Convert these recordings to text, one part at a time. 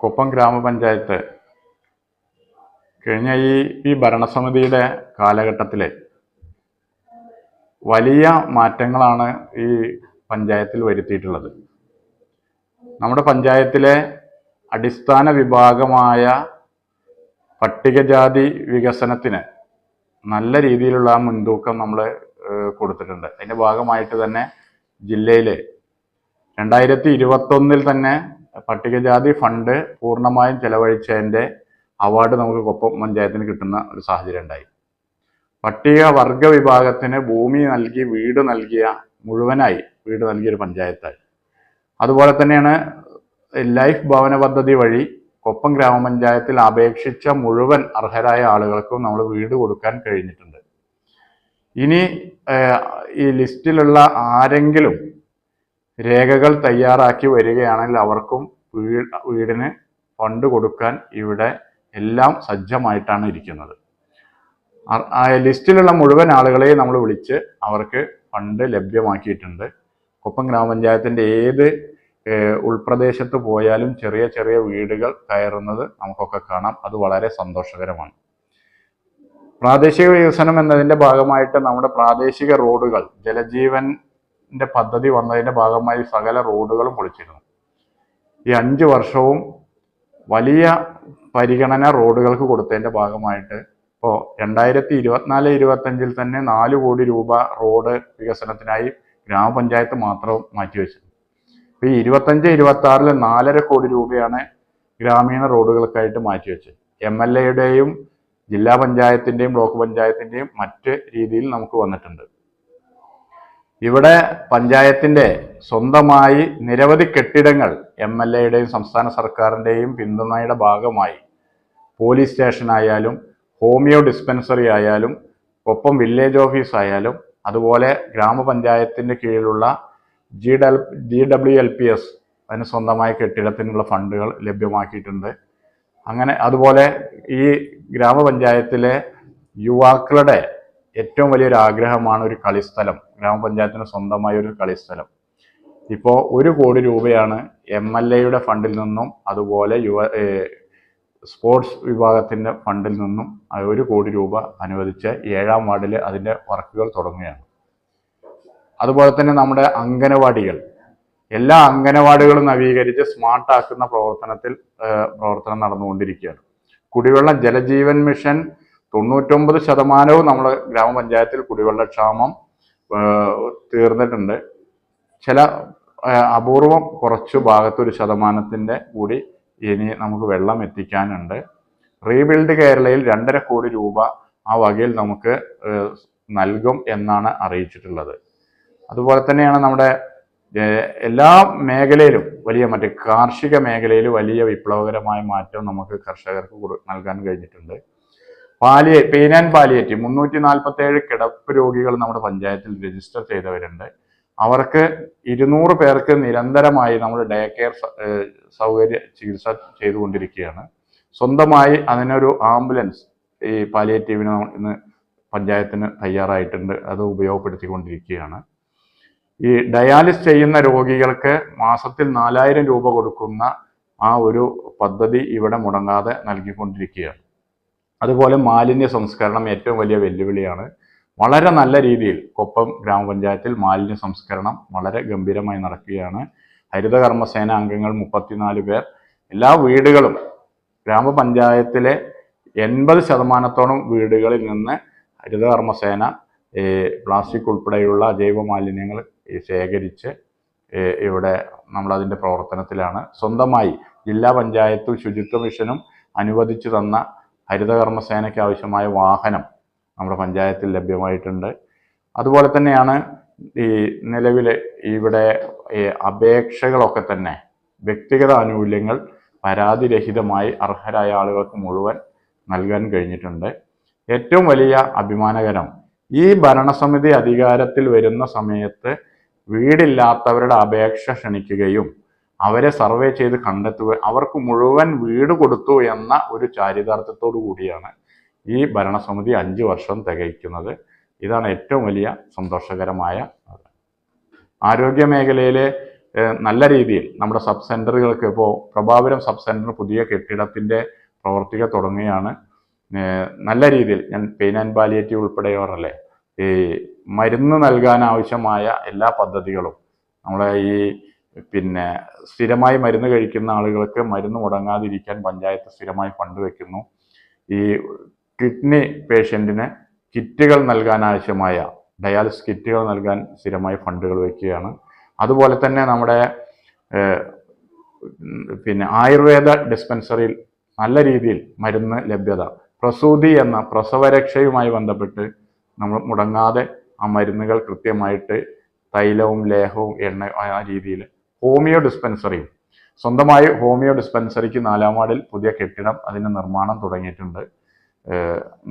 കുപ്പം ഗ്രാമപഞ്ചായത്ത്. കഴിഞ്ഞ ഈ ഈ ഭരണസമിതിയുടെ കാലഘട്ടത്തിൽ വലിയ മാറ്റങ്ങളാണ് ഈ പഞ്ചായത്തിൽ വരുത്തിയിട്ടുള്ളത്. നമ്മുടെ പഞ്ചായത്തിലെ അടിസ്ഥാന വിഭാഗമായ പട്ടികജാതി വികസനത്തിന് നല്ല രീതിയിലുള്ള മുൻതൂക്കം നമ്മൾ കൊടുത്തിട്ടുണ്ട്. അതിന്റെ ഭാഗമായിട്ട് തന്നെ ജില്ലയിൽ രണ്ടായിരത്തി ഇരുപത്തൊന്നിൽ തന്നെ പട്ടികജാതി ഫണ്ട് പൂർണമായും ചെലവഴിച്ചതിന്റെ അവാർഡ് നമുക്ക് കൊപ്പം പഞ്ചായത്തിന് കിട്ടുന്ന ഒരു സാഹചര്യം ഉണ്ടായി. പട്ടിക വർഗ വിഭാഗത്തിന് ഭൂമി നൽകി വീട് നൽകിയ മുഴുവനായി വീട് നൽകിയ ഒരു പഞ്ചായത്തായി. അതുപോലെ തന്നെയാണ് ലൈഫ് ഭവന പദ്ധതി വഴി കൊപ്പം ഗ്രാമപഞ്ചായത്തിൽ അപേക്ഷിച്ച മുഴുവൻ അർഹരായ ആളുകൾക്കും നമ്മൾ വീട് കൊടുക്കാൻ കഴിഞ്ഞിട്ടുണ്ട്. ഇനി ഈ ലിസ്റ്റിലുള്ള ആരെങ്കിലും രേഖകൾ തയ്യാറാക്കി വരികയാണെങ്കിൽ അവർക്കും വീ- വീടിന് ഫണ്ട് കൊടുക്കാൻ ഇവിടെ എല്ലാം സജ്ജമായിട്ടാണ് ഇരിക്കുന്നത്. ആ ലിസ്റ്റിലുള്ള മുഴുവൻ ആളുകളെയും നമ്മൾ വിളിച്ച് അവർക്ക് ഫണ്ട് ലഭ്യമാക്കിയിട്ടുണ്ട്. കൊപ്പം ഗ്രാമപഞ്ചായത്തിന്റെ ഏത് ഉൾപ്രദേശത്ത് പോയാലും ചെറിയ ചെറിയ വീടുകൾ കയറുന്നത് നമുക്കൊക്കെ കാണാം. അത് വളരെ സന്തോഷകരമാണ്. പ്രാദേശിക വികസനം എന്നതിന്റെ ഭാഗമായിട്ട് നമ്മുടെ പ്രാദേശിക റോഡുകൾ ജലജീവന്റെ പദ്ധതി വന്നതിന്റെ ഭാഗമായി സകല റോഡുകളും പൊളിച്ചിരുന്നു. ഈ അഞ്ച് വർഷവും വലിയ പരിഗണന റോഡുകൾക്ക് കൊടുത്തതിന്റെ ഭാഗമായിട്ട് ഇപ്പോൾ രണ്ടായിരത്തി ഇരുപത്തിനാല് ഇരുപത്തഞ്ചിൽ തന്നെ നാല് കോടി രൂപ റോഡ് വികസനത്തിനായി ഗ്രാമപഞ്ചായത്ത് മാത്രം മാറ്റിവെച്ചു ഇപ്പോൾ ഈ ഇരുപത്തഞ്ച് ഇരുപത്തി ആറിൽ നാലര കോടി രൂപയാണ് ഗ്രാമീണ റോഡുകൾക്കായിട്ട് മാറ്റിവെച്ചത്. എം എൽ എയുടെയും ജില്ലാ പഞ്ചായത്തിന്റെയും ബ്ലോക്ക് പഞ്ചായത്തിന്റെയും മറ്റ് രീതിയിൽ നമുക്ക് വന്നിട്ടുണ്ട്. ഇവിടെ പഞ്ചായത്തിന്റെ സ്വന്തമായി നിരവധി കെട്ടിടങ്ങൾ എം എൽ എയുടെയും സംസ്ഥാന സർക്കാരിന്റെയും പിന്തുണയുടെ ഭാഗമായി. പോലീസ് സ്റ്റേഷൻ ആയാലും ഹോമിയോ ഡിസ്പെൻസറി ആയാലും ഒപ്പം വില്ലേജ് ഓഫീസ് ആയാലും അതുപോലെ ഗ്രാമപഞ്ചായത്തിന്റെ കീഴിലുള്ള ജി ഡൽ G W L P S അതിന് സ്വന്തമായ കെട്ടിടത്തിനുള്ള ഫണ്ടുകൾ ലഭ്യമാക്കിയിട്ടുണ്ട്. അങ്ങനെ അതുപോലെ ഈ ഗ്രാമപഞ്ചായത്തിലെ യുവാക്കളുടെ ഏറ്റവും വലിയൊരു ആഗ്രഹമാണ് ഒരു കളിസ്ഥലം. ഗ്രാമപഞ്ചായത്തിന് സ്വന്തമായ ഒരു കളിസ്ഥലം. ഇപ്പോൾ ഒരു കോടി രൂപയാണ് എം എൽ എയുടെ ഫണ്ടിൽ നിന്നും അതുപോലെ യുവ സ്പോർട്സ് വിഭാഗത്തിന്റെ ഫണ്ടിൽ നിന്നും ഒരു കോടി രൂപ അനുവദിച്ച് ഏഴാം വാർഡിൽ അതിന്റെ വർക്കുകൾ തുടങ്ങുകയാണ്. അതുപോലെ തന്നെ നമ്മുടെ അംഗനവാടികൾ. എല്ലാ അംഗനവാടികളും നവീകരിച്ച് സ്മാർട്ടാക്കുന്ന പ്രവർത്തനത്തിൽ പ്രവർത്തനം നടന്നുകൊണ്ടിരിക്കുകയാണ്. കുടിവെള്ള ജലജീവൻ മിഷൻ തൊണ്ണൂറ്റൊമ്പത് ശതമാനവും നമ്മുടെ ഗ്രാമപഞ്ചായത്തിൽ കുടിവെള്ളക്ഷാമം ഏഹ്, തീർന്നിട്ടുണ്ട്. ചില അപൂർവം കുറച്ച് ഭാഗത്തൊരു ശതമാനത്തിന്റെ കൂടി ഇനി നമുക്ക് വെള്ളം എത്തിക്കാനുണ്ട്. റീബിൽഡ് കേരളയിൽ രണ്ടര കോടി രൂപ ആ വകയിൽ നമുക്ക് നൽകും എന്നാണ് അറിയിച്ചിട്ടുള്ളത്. അതുപോലെ തന്നെയാണ് നമ്മുടെ എല്ലാ മേഖലയിലും വലിയ മറ്റേ കാർഷിക മേഖലയിൽ വലിയ വിപ്ലവകരമായ മാറ്റം നമുക്ക് കർഷകർക്ക് നൽകാൻ കഴിഞ്ഞിട്ടുണ്ട്. പാലിയ പെയിൻ ആൻഡ് പാലിയേറ്റീവ് മുന്നൂറ്റി നാൽപ്പത്തി ഏഴ് കിടപ്പ് രോഗികൾ നമ്മുടെ പഞ്ചായത്തിൽ രജിസ്റ്റർ ചെയ്തവരുണ്ട്. അവർക്ക് ഇരുന്നൂറ് പേർക്ക് നിരന്തരമായി നമ്മൾ ഡേ കെയർ സൗകര്യ ചികിത്സ ചെയ്തുകൊണ്ടിരിക്കുകയാണ്. സ്വന്തമായി അതിനൊരു ആംബുലൻസ് ഈ പാലിയേറ്റീവിന് ഇന്ന് പഞ്ചായത്തിന് തയ്യാറായിട്ടുണ്ട്. അത് ഉപയോഗപ്പെടുത്തിക്കൊണ്ടിരിക്കുകയാണ്. ഈ ഡയാലിസ് ചെയ്യുന്ന രോഗികൾക്ക് മാസത്തിൽ നാലായിരം രൂപ കൊടുക്കുന്ന ആ ഒരു പദ്ധതി ഇവിടെ മുടങ്ങാതെ നൽകിക്കൊണ്ടിരിക്കുകയാണ്. അതുപോലെ മാലിന്യ സംസ്കരണം ഏറ്റവും വലിയ വെല്ലുവിളിയാണ്. വളരെ നല്ല രീതിയിൽ കൊപ്പം ഗ്രാമപഞ്ചായത്തിൽ മാലിന്യ സംസ്കരണം വളരെ ഗംഭീരമായി നടക്കുകയാണ്. ഹരിതകർമ്മസേന അംഗങ്ങൾ മുപ്പത്തിനാല് പേർ. എല്ലാ വീടുകളും ഗ്രാമപഞ്ചായത്തിലെ എൺപത് ശതമാനത്തോളം വീടുകളിൽ നിന്ന് ഹരിതകർമ്മസേന പ്ലാസ്റ്റിക് ഉൾപ്പെടെയുള്ള ജൈവ മാലിന്യങ്ങൾ ശേഖരിച്ച് ഇവിടെ നമ്മളതിന്റെ പ്രവർത്തനത്തിലാണ്. സ്വന്തമായി ജില്ലാ പഞ്ചായത്തും ശുചിത്വ മിഷനും അനുവദിച്ചു തന്ന ഹരിതകർമ്മസേനയ്ക്ക് ആവശ്യമായ വാഹനം നമ്മുടെ പഞ്ചായത്തിൽ ലഭ്യമായിട്ടുണ്ട്. അതുപോലെ തന്നെയാണ് ഈ നിലവിൽ ഇവിടെ ഈ അപേക്ഷകളൊക്കെ തന്നെ വ്യക്തിഗത ആനുകൂല്യങ്ങൾ പരാതിരഹിതമായി അർഹരായ ആളുകൾക്ക് മുഴുവൻ നൽകാൻ കഴിഞ്ഞിട്ടുണ്ട്. ഏറ്റവും വലിയ അഭിമാനകരം ഈ ഭരണസമിതി അധികാരത്തിൽ വരുന്ന സമയത്ത് വീടില്ലാത്തവരുടെ അപേക്ഷ ക്ഷണിക്കുകയും അവരെ സർവേ ചെയ്ത് കണ്ടെത്തുക അവർക്ക് മുഴുവൻ വീട് കൊടുത്തു എന്ന ഒരു ചാരിതാർത്ഥ്യത്തോടു കൂടിയാണ് ഈ ഭരണസമിതി അഞ്ച് വർഷം തികയ്ക്കുന്നത്. ഇതാണ് ഏറ്റവും വലിയ സന്തോഷകരമായ ആരോഗ്യ മേഖലയിലെ നല്ല രീതിയിൽ നമ്മുടെ സബ് സെന്ററുകൾക്ക് ഇപ്പോൾ പ്രഭാപുരം സബ് സെന്റർ പുതിയ കെട്ടിടത്തിന്റെ പ്രവർത്തികൾ തുടങ്ങുകയാണ്. നല്ല രീതിയിൽ ഞാൻ പെയിൻ ആൻഡ് പാലിയേറ്റീവ് ഉൾപ്പെടെ ഈ മരുന്ന് നൽകാൻ ആവശ്യമായ എല്ലാ പദ്ധതികളും നമ്മളെ ഈ പിന്നെ സ്ഥിരമായി മരുന്ന് കഴിക്കുന്ന ആളുകൾക്ക് മരുന്ന് മുടങ്ങാതിരിക്കാൻ പഞ്ചായത്ത് സ്ഥിരമായി ഫണ്ട് വെക്കുന്നു. ഈ കിഡ്നി പേഷ്യന്റിന് കിറ്റുകൾ നൽകാൻ ആവശ്യമായ ഡയാലിസിസ് കിറ്റുകൾ നൽകാൻ സ്ഥിരമായി ഫണ്ടുകൾ വയ്ക്കുകയാണ് അതുപോലെ തന്നെ നമ്മുടെ പിന്നെ ആയുർവേദ ഡിസ്പെൻസറിയിൽ നല്ല രീതിയിൽ മരുന്ന് ലഭ്യത. പ്രസൂതി എന്ന പ്രസവരക്ഷയുമായി ബന്ധപ്പെട്ട് നമ്മൾ മുടങ്ങാതെ ആ മരുന്നുകൾ കൃത്യമായിട്ട് തൈലവും ലേഹവും എണ്ണ ആ രീതിയിൽ ഹോമിയോ ഡിസ്പെൻസറിയും സ്വന്തമായി ഹോമിയോ ഡിസ്പെൻസറിക്ക് നാലാം വാർഡിൽ പുതിയ കെട്ടിടം അതിന്റെ നിർമ്മാണം തുടങ്ങിയിട്ടുണ്ട്.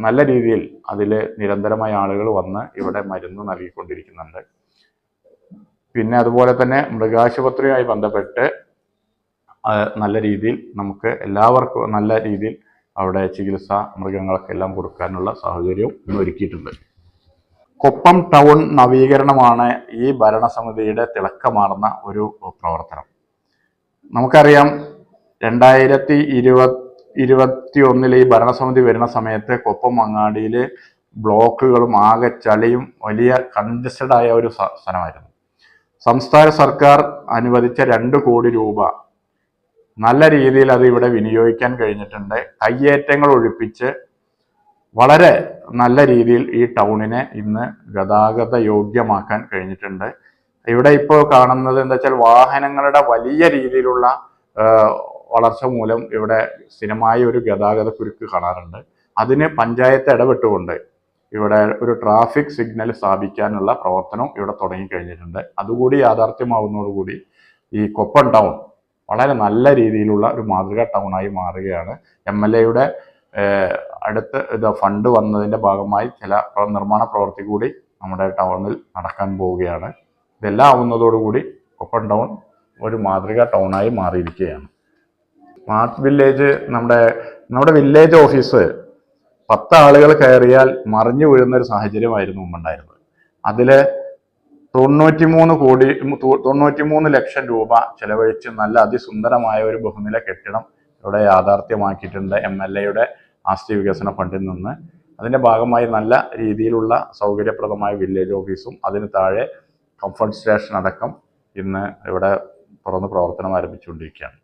നല്ല രീതിയിൽ അതിൽ നിരന്തരമായ ആളുകൾ വന്ന് ഇവിടെ മരുന്ന് നൽകിക്കൊണ്ടിരിക്കുന്നുണ്ട്. പിന്നെ അതുപോലെ തന്നെ മൃഗാശുപത്രിയുമായി ബന്ധപ്പെട്ട് നല്ല രീതിയിൽ നമുക്ക് എല്ലാവർക്കും നല്ല രീതിയിൽ അവിടെ ചികിത്സ മൃഗങ്ങൾക്കെല്ലാം കൊടുക്കാനുള്ള സാഹചര്യവും ഇന്ന് ഒരുക്കിയിട്ടുണ്ട്. കൊപ്പം ടൗൺ നവീകരണമാണ് ഈ ഭരണസമിതിയുടെ തിളക്കമാർന്ന ഒരു പ്രവർത്തനം. നമുക്കറിയാം രണ്ടായിരത്തി ഇരുപത് ഇരുപത്തി ഒന്നിൽ ഈ ഭരണസമിതി വരുന്ന സമയത്ത് കൊപ്പം അങ്ങാടിയിൽ ബ്ലോക്കുകളും ആകെ ചളിയും വലിയ കൺജസ്റ്റഡ് ആയ ഒരു സ്ഥലമായിരുന്നു. സംസ്ഥാന സർക്കാർ അനുവദിച്ച രണ്ട് കോടി രൂപ. നല്ല രീതിയിൽ അത് ഇവിടെ വിനിയോഗിക്കാൻ കഴിഞ്ഞിട്ടുണ്ട്. കയ്യേറ്റങ്ങൾ ഒഴിപ്പിച്ച് വളരെ നല്ല രീതിയിൽ ഈ ടൗണിനെ ഇന്ന് ഗതാഗത യോഗ്യമാക്കാൻ കഴിഞ്ഞിട്ടുണ്ട്. ഇവിടെ ഇപ്പോൾ കാണുന്നത് എന്താ വെച്ചാൽ വാഹനങ്ങളുടെ വലിയ രീതിയിലുള്ള വളർച്ച മൂലം ഇവിടെ സ്ഥിരമായ ഒരു ഗതാഗത കുരുക്ക് കാണാറുണ്ട്. അതിന് പഞ്ചായത്ത് ഇടപെട്ടുകൊണ്ട് ഇവിടെ ഒരു ട്രാഫിക് സിഗ്നൽ സ്ഥാപിക്കാനുള്ള പ്രവർത്തനം ഇവിടെ തുടങ്ങിക്കഴിഞ്ഞിട്ടുണ്ട് അതുകൂടി യാഥാർത്ഥ്യമാവുന്നതോടുകൂടി ഈ കൊപ്പം ടൗൺ വളരെ നല്ല രീതിയിലുള്ള ഒരു മാതൃകാ ടൗണായി മാറുകയാണ്. എം എൽ എയുടെ അടുത്ത് ഇത് ഫണ്ട് വന്നതിന്റെ ഭാഗമായി ചില നിർമ്മാണ പ്രവൃത്തി കൂടി നമ്മുടെ ടൗണിൽ നടക്കാൻ പോവുകയാണ്. ഇതെല്ലാം ആവുന്നതോടുകൂടി കൊപ്പം ടൗൺ ഒരു മാതൃക ടൗണായി മാറിയിരിക്കുകയാണ്. സ്മാർട്ട് വില്ലേജ് നമ്മുടെ നമ്മുടെ വില്ലേജ് ഓഫീസ് പത്ത് ആളുകൾ കയറിയാൽ മറിഞ്ഞു വീഴുന്ന ഒരു സാഹചര്യമായിരുന്നു മുമ്പുണ്ടായിരുന്നത്. അതിൽ തൊണ്ണൂറ്റിമൂന്ന് കോടി തൊണ്ണൂറ്റിമൂന്ന് ലക്ഷം രൂപ ചെലവഴിച്ച് നല്ല അതിസുന്ദരമായ ഒരു ബഹുനില കെട്ടിടം ഇവിടെ യാഥാർത്ഥ്യമാക്കിയിട്ടുണ്ട് എം എൽ എയുടെ ആസ്തി വികസന ഫണ്ടിൽ നിന്ന്. അതിന്റെ ഭാഗമായി നല്ല രീതിയിലുള്ള സൗകര്യപ്രദമായ വില്ലേജ് ഓഫീസും അതിന് താഴെ കംഫർട്ട് സ്റ്റേഷൻ അടക്കം ഇന്ന് ഇവിടെ തുറന്ന് പ്രവർത്തനം ആരംഭിച്ചുകൊണ്ടിരിക്കുകയാണ്.